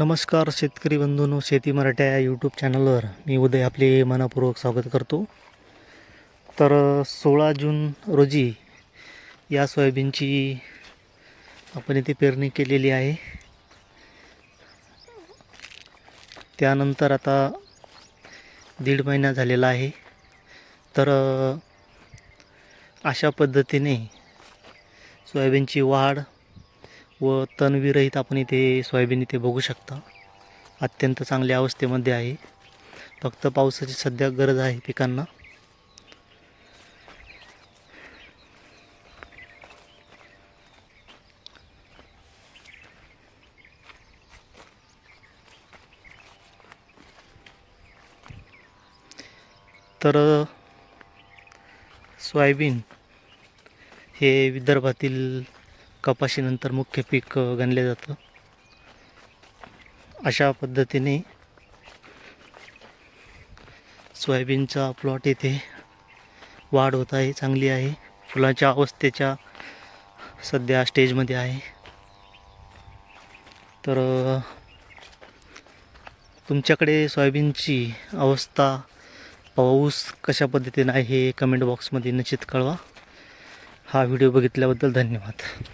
नमस्कार शेतकरी बंधूंनो शेती मराठ्या या यूट्यूब चॅनलवर मी उदय आपले मनापूर्वक स्वागत करतो. तर सोळा जून रोजी या सोयाबीनची आपण इथे पेरणी केलेली आहे. त्यानंतर आता दीड महिना झालेला आहे. तर अशा पद्धतीने सोयाबीनची वाढ व तणविरहित आपण इथे सोयाबीन इथे बघू शकता. अत्यंत चांगल्या अवस्थेमध्ये आहे. फक्त पावसाची सध्या गरज आहे पिकांना. तर सोयाबीन हे विदर्भातील कपाशीनंतर मुख्य पीक गणले जातं. अशा पद्धतीने सोयाबीनचा प्लॉट येथे वाढ होत आहे चांगली आहे. फुलाच्या अवस्थेच्या सध्या स्टेजमध्ये आहे. तर तुमच्याकडे सोयाबीनची अवस्था पाऊस कशा पद्धतीने आहे हे कमेंट बॉक्समध्ये निश्चित कळवा. हा व्हिडिओ बघितल्याबद्दल धन्यवाद.